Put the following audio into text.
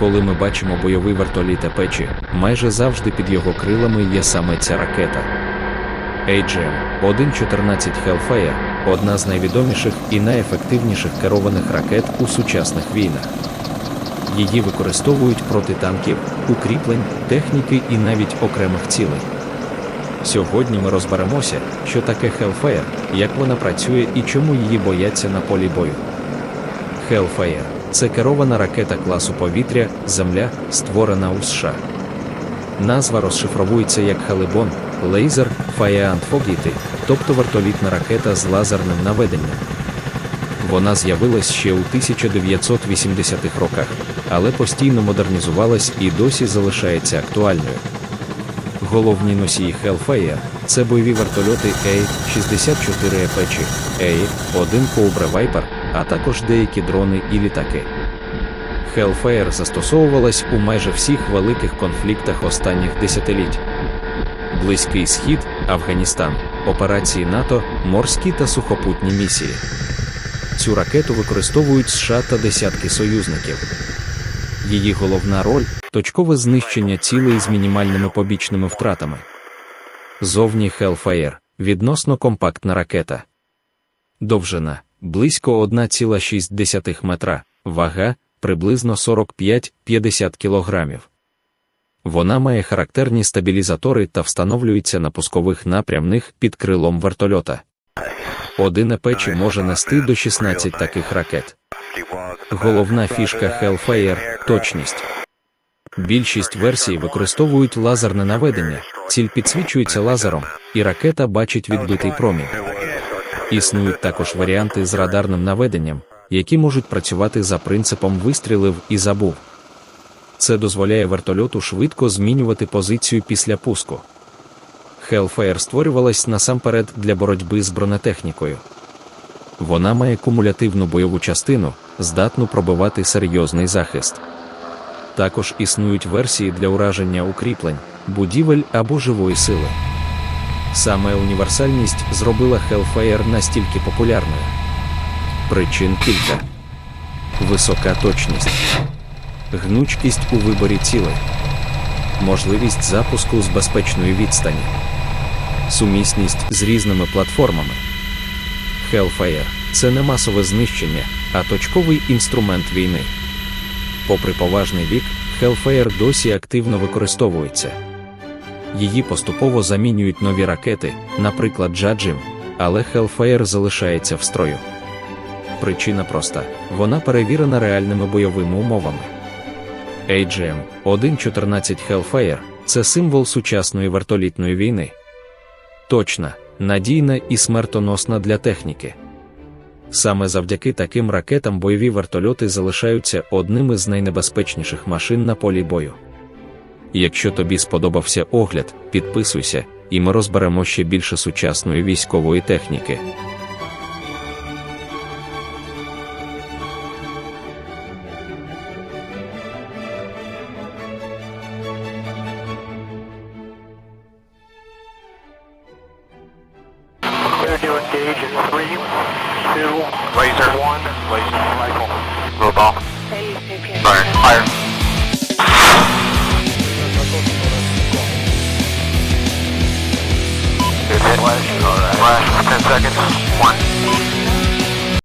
Коли ми бачимо бойовий вертоліт Apache, майже завжди під його крилами є саме ця ракета. AGM 1.14 Hellfire одна з найвідоміших і найефективніших керованих ракет у сучасних війнах. Її використовують проти танків, укріплень, техніки і навіть окремих цілей. Сьогодні ми розберемося, що таке Hellfire, як вона працює і чому її бояться на полі бою. Hellfire – це керована ракета класу повітря Земля, створена у США. Назва розшифровується як Халибон, лейзер, Фаєант Фогіти, тобто вертолітна ракета з лазерним наведенням. Вона з'явилась ще у 1980-х роках, але постійно модернізувалась і досі залишається актуальною. Головні носії Hellfire – це бойові вертольоти A-64 Apache, A-1 Cobra Viper, а також деякі дрони і літаки. Hellfire застосовувалась у майже всіх великих конфліктах останніх десятиліть. Близький Схід, Афганістан, операції НАТО, морські та сухопутні місії. Цю ракету використовують США та десятки союзників. Її головна роль точкове знищення цілей з мінімальними побічними втратами. Зовні Hellfire – відносно компактна ракета. Довжина близько 1,6 метра, вага приблизно 45-50 кілограмів. Вона має характерні стабілізатори та встановлюється на пускових напрямних під крилом вертольота. Один Apache може нести до 16 таких ракет. Головна фішка Hellfire – точність. Більшість версій використовують лазерне наведення, ціль підсвічується лазером, і ракета бачить відбитий промінь. Існують також варіанти з радарним наведенням, які можуть працювати за принципом вистрілив і забув. Це дозволяє вертольоту швидко змінювати позицію після пуску. Hellfire створювалась насамперед для боротьби з бронетехнікою. Вона має кумулятивну бойову частину, здатну пробивати серйозний захист. Також існують версії для ураження укріплень, будівель або живої сили. Саме універсальність зробила Hellfire настільки популярною. Причин кілька: висока точність, гнучкість у виборі цілей, можливість запуску з безпечної відстані, сумісність з різними платформами. Hellfire – це не масове знищення, а точковий інструмент війни. Попри поважний вік, Hellfire досі активно використовується. Її поступово замінюють нові ракети, наприклад, Джаджим, але Hellfire залишається в строю. Причина проста: вона перевірена реальними бойовими умовами. AGM 1.14 Hellfire – це символ сучасної вертолітної війни. Точна, надійна і смертоносна для техніки. Саме завдяки таким ракетам бойові вертольоти залишаються одними з найнебезпечніших машин на полі бою. Якщо тобі сподобався огляд, підписуйся, і ми розберемо ще більше сучасної військової техніки. Engage in three, two, Laser. one. Laser. Rifle. Move off. Seconds. One.